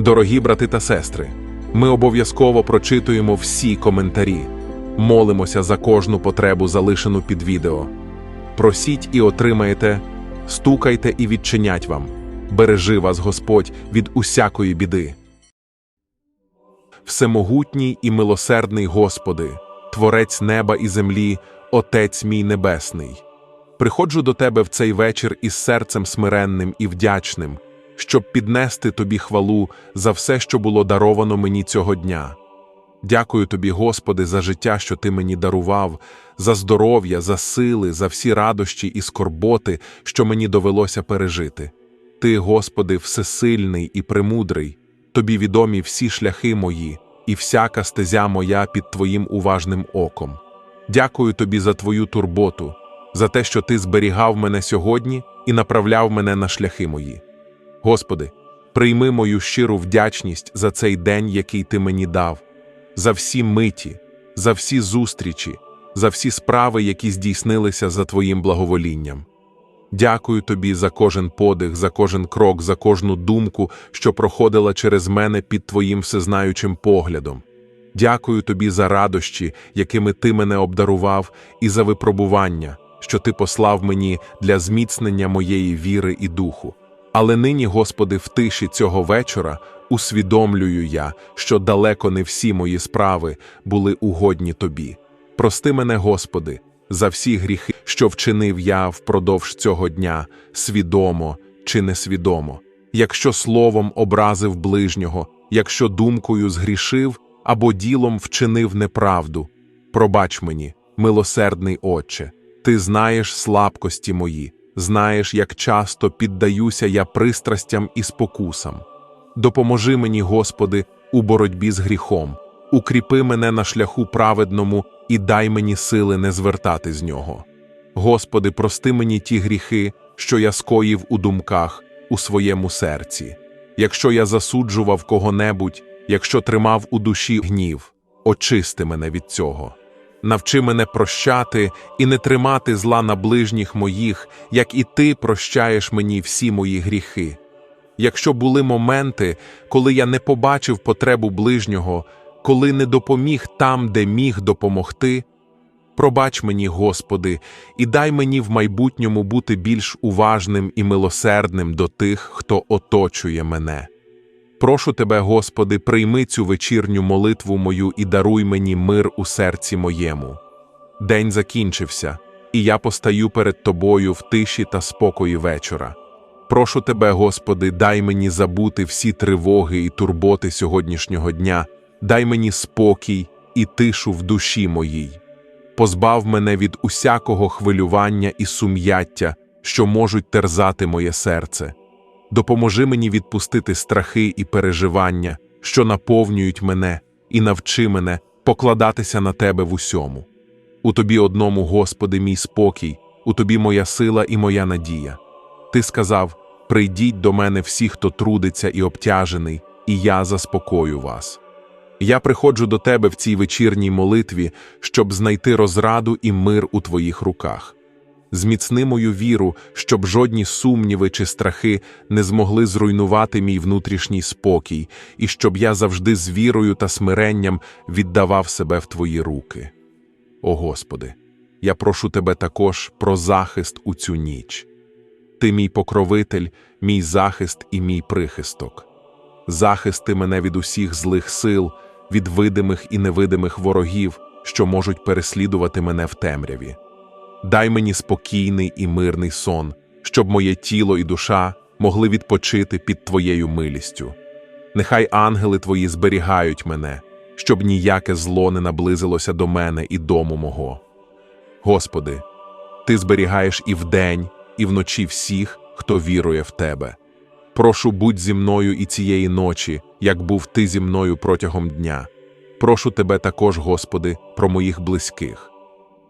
Дорогі брати та сестри, ми обов'язково прочитуємо всі коментарі, молимося за кожну потребу, залишену під відео. Просіть і отримаєте, стукайте і відчинять вам. Бережи вас Господь від усякої біди. Всемогутній і милосердний Господи, Творець неба і землі, Отець мій Небесний. Приходжу до Тебе в цей вечір із серцем смиренним і вдячним, щоб піднести Тобі хвалу за все, що було даровано мені цього дня. Дякую Тобі, Господи, за життя, що Ти мені дарував, за здоров'я, за сили, за всі радощі і скорботи, що мені довелося пережити. Ти, Господи, всесильний і премудрий, Тобі відомі всі шляхи мої, і всяка стезя моя під Твоїм уважним оком. Дякую Тобі за Твою турботу, за те, що Ти зберігав мене сьогодні і направляв мене на шляхи мої. Господи, прийми мою щиру вдячність за цей день, який Ти мені дав, за всі миті, за всі зустрічі, за всі справи, які здійснилися за Твоїм благоволінням. Дякую тобі за кожен подих, за кожен крок, за кожну думку, що проходила через мене під твоїм всезнаючим поглядом. Дякую тобі за радощі, якими ти мене обдарував, і за випробування, що ти послав мені для зміцнення моєї віри і духу. Але нині, Господи, в тиші цього вечора усвідомлюю я, що далеко не всі мої справи були угодні тобі. Прости мене, Господи, за всі гріхи, що вчинив я впродовж цього дня, свідомо чи несвідомо, якщо словом образив ближнього, якщо думкою згрішив або ділом вчинив неправду. Пробач мені, милосердний Отче, ти знаєш слабкості мої, знаєш, як часто піддаюся я пристрастям і спокусам. Допоможи мені, Господи, у боротьбі з гріхом, укріпи мене на шляху праведному і дай мені сили не звертати з нього. Господи, прости мені ті гріхи, що я скоїв у думках, у своєму серці. Якщо я засуджував кого-небудь, якщо тримав у душі гнів, очисти мене від цього. Навчи мене прощати і не тримати зла на ближніх моїх, як і ти прощаєш мені всі мої гріхи. Якщо були моменти, коли я не побачив потребу ближнього, коли не допоміг там, де міг допомогти, пробач мені, Господи, і дай мені в майбутньому бути більш уважним і милосердним до тих, хто оточує мене. Прошу Тебе, Господи, прийми цю вечірню молитву мою і даруй мені мир у серці моєму. День закінчився, і я постаю перед Тобою в тиші та спокої вечора. Прошу Тебе, Господи, дай мені забути всі тривоги і турботи сьогоднішнього дня, дай мені спокій і тишу в душі моїй. Позбав мене від усякого хвилювання і сум'яття, що можуть терзати моє серце. Допоможи мені відпустити страхи і переживання, що наповнюють мене, і навчи мене покладатися на Тебе в усьому. У Тобі одному, Господи, мій спокій, у Тобі моя сила і моя надія. Ти сказав: Прийдіть до мене всі, хто трудиться і обтяжений, і я заспокою вас. Я приходжу до Тебе в цій вечірній молитві, щоб знайти розраду і мир у Твоїх руках. Зміцни мою віру, щоб жодні сумніви чи страхи не змогли зруйнувати мій внутрішній спокій, і щоб я завжди з вірою та смиренням віддавав себе в Твої руки. О Господи, я прошу Тебе також про захист у цю ніч. Ти мій покровитель, мій захист і мій прихисток. Захисти мене від усіх злих сил, від видимих і невидимих ворогів, що можуть переслідувати мене в темряві. Дай мені спокійний і мирний сон, щоб моє тіло і душа могли відпочити під Твоєю милістю. Нехай ангели Твої зберігають мене, щоб ніяке зло не наблизилося до мене і дому мого. Господи, Ти зберігаєш і вдень, і вночі всіх, хто вірує в Тебе. Прошу, будь зі мною і цієї ночі, як був ти зі мною протягом дня. Прошу тебе також, Господи, про моїх близьких.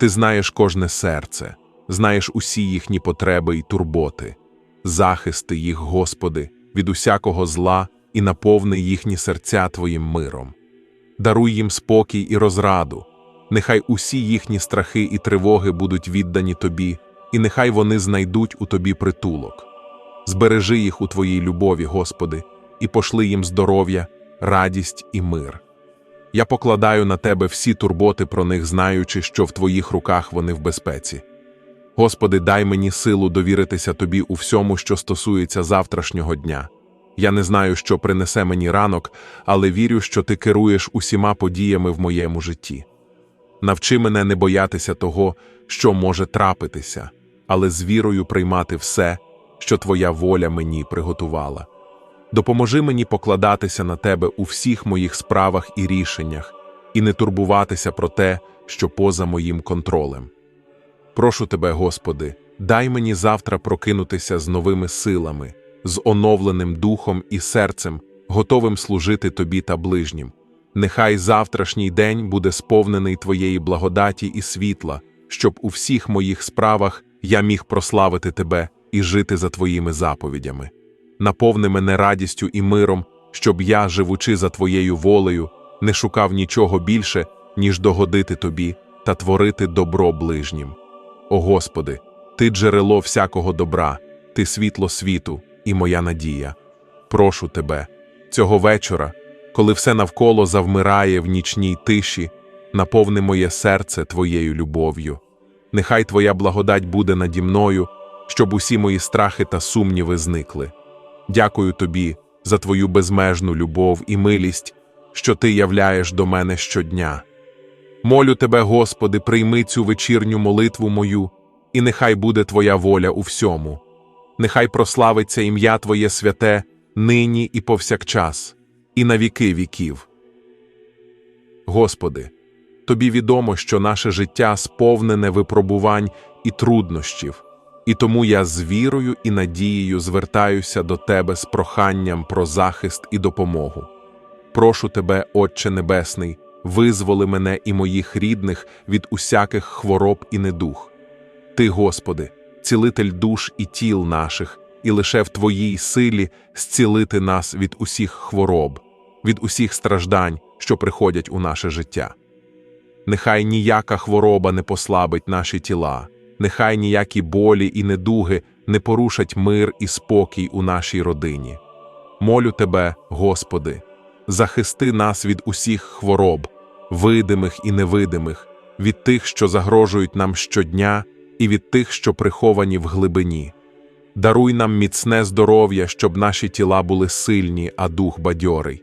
Ти знаєш кожне серце, знаєш усі їхні потреби і турботи, захисти їх, Господи, від усякого зла і наповни їхні серця Твоїм миром. Даруй їм спокій і розраду, нехай усі їхні страхи і тривоги будуть віддані Тобі, і нехай вони знайдуть у Тобі притулок. Збережи їх у Твоїй любові, Господи, і пошли їм здоров'я, радість і мир. Я покладаю на тебе всі турботи про них, знаючи, що в твоїх руках вони в безпеці. Господи, дай мені силу довіритися тобі у всьому, що стосується завтрашнього дня. Я не знаю, що принесе мені ранок, але вірю, що ти керуєш усіма подіями в моєму житті. Навчи мене не боятися того, що може трапитися, але з вірою приймати все, що твоя воля мені приготувала. Допоможи мені покладатися на тебе у всіх моїх справах і рішеннях, і не турбуватися про те, що поза моїм контролем. Прошу тебе, Господи, дай мені завтра прокинутися з новими силами, з оновленим духом і серцем, готовим служити тобі та ближнім. Нехай завтрашній день буде сповнений Твоєї благодаті і світла, щоб у всіх моїх справах я міг прославити Тебе і жити за Твоїми заповідями. Наповни мене радістю і миром, щоб я, живучи за Твоєю волею, не шукав нічого більше, ніж догодити Тобі та творити добро ближнім. О Господи, Ти джерело всякого добра, Ти світло світу і моя надія. Прошу Тебе, цього вечора, коли все навколо завмирає в нічній тиші, наповни моє серце Твоєю любов'ю. Нехай Твоя благодать буде наді мною, щоб усі мої страхи та сумніви зникли. Дякую Тобі за Твою безмежну любов і милість, що Ти являєш до мене щодня. Молю Тебе, Господи, прийми цю вечірню молитву мою, і нехай буде Твоя воля у всьому. Нехай прославиться ім'я Твоє святе нині і повсякчас, і на віки віків. Господи, Тобі відомо, що наше життя сповнене випробувань і труднощів, і тому я з вірою і надією звертаюся до Тебе з проханням про захист і допомогу. Прошу Тебе, Отче Небесний, визволи мене і моїх рідних від усяких хвороб і недух. Ти, Господи, цілитель душ і тіл наших, і лише в Твоїй силі зцілити нас від усіх хвороб, від усіх страждань, що приходять у наше життя. Нехай ніяка хвороба не послабить наші тіла, нехай ніякі болі і недуги не порушать мир і спокій у нашій родині. Молю Тебе, Господи, захисти нас від усіх хвороб, видимих і невидимих, від тих, що загрожують нам щодня, і від тих, що приховані в глибині. Даруй нам міцне здоров'я, щоб наші тіла були сильні, а дух бадьорий.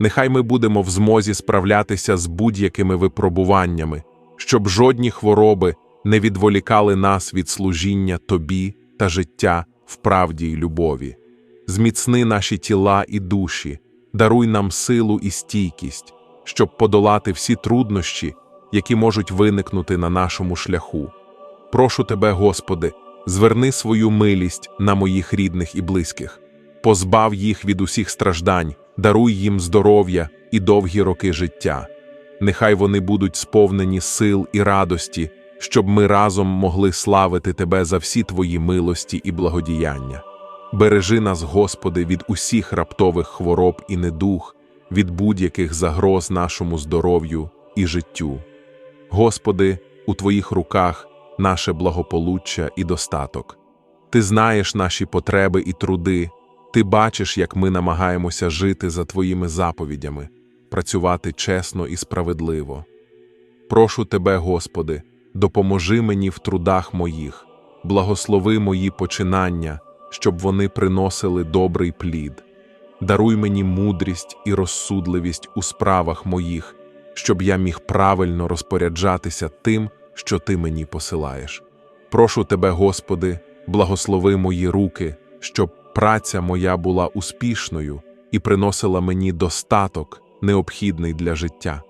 Нехай ми будемо в змозі справлятися з будь-якими випробуваннями, щоб жодні хвороби не відволікали нас від служіння Тобі та життя в правді й любові. Зміцни наші тіла і душі, даруй нам силу і стійкість, щоб подолати всі труднощі, які можуть виникнути на нашому шляху. Прошу Тебе, Господи, зверни свою милість на моїх рідних і близьких, позбав їх від усіх страждань, даруй їм здоров'я і довгі роки життя. Нехай вони будуть сповнені сил і радості, щоб ми разом могли славити Тебе за всі Твої милості і благодіяння. Бережи нас, Господи, від усіх раптових хвороб і недух, від будь-яких загроз нашому здоров'ю і життю. Господи, у Твоїх руках наше благополуччя і достаток. Ти знаєш наші потреби і труди, ти бачиш, як ми намагаємося жити за Твоїми заповідями, працювати чесно і справедливо. Прошу Тебе, Господи, допоможи мені в трудах моїх, благослови мої починання, щоб вони приносили добрий плід. Даруй мені мудрість і розсудливість у справах моїх, щоб я міг правильно розпоряджатися тим, що ти мені посилаєш. Прошу тебе, Господи, благослови мої руки, щоб праця моя була успішною і приносила мені достаток, необхідний для життя.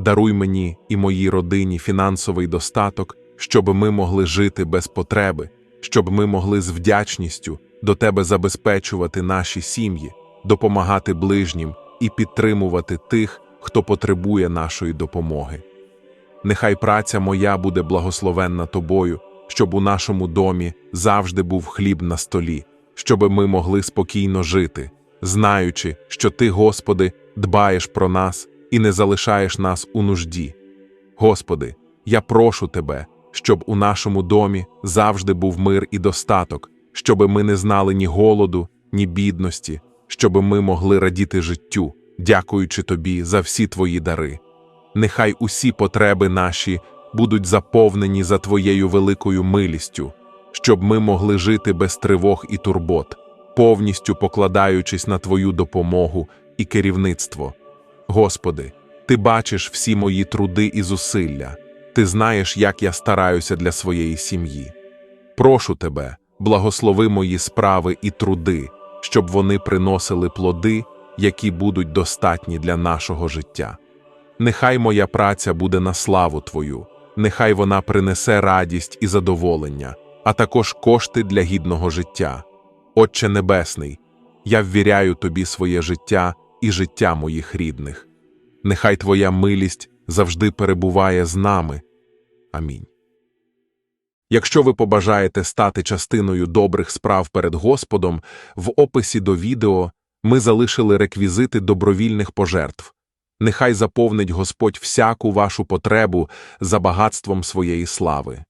Даруй мені і моїй родині фінансовий достаток, щоб ми могли жити без потреби, щоб ми могли з вдячністю до Тебе забезпечувати наші сім'ї, допомагати ближнім і підтримувати тих, хто потребує нашої допомоги. Нехай праця моя буде благословенна тобою, щоб у нашому домі завжди був хліб на столі, щоб ми могли спокійно жити, знаючи, що Ти, Господи, дбаєш про нас і не залишаєш нас у нужді. Господи, я прошу Тебе, щоб у нашому домі завжди був мир і достаток, щоби ми не знали ні голоду, ні бідності, щоб ми могли радіти життю, дякуючи тобі за всі твої дари. Нехай усі потреби наші будуть заповнені за твоєю великою милістю, щоб ми могли жити без тривог і турбот, повністю покладаючись на твою допомогу і керівництво. Господи, ти бачиш всі мої труди і зусилля, ти знаєш, як я стараюся для своєї сім'ї. Прошу тебе, благослови мої справи і труди, щоб вони приносили плоди, які будуть достатні для нашого життя. Нехай моя праця буде на славу Твою, нехай вона принесе радість і задоволення, а також кошти для гідного життя. Отче Небесний, я ввіряю Тобі своє життя і життя моїх рідних. Нехай Твоя милість завжди перебуває з нами. Амінь. Якщо ви побажаєте стати частиною добрих справ перед Господом, в описі до відео ми залишили реквізити добровільних пожертв. Нехай заповнить Господь всяку вашу потребу за багатством своєї слави.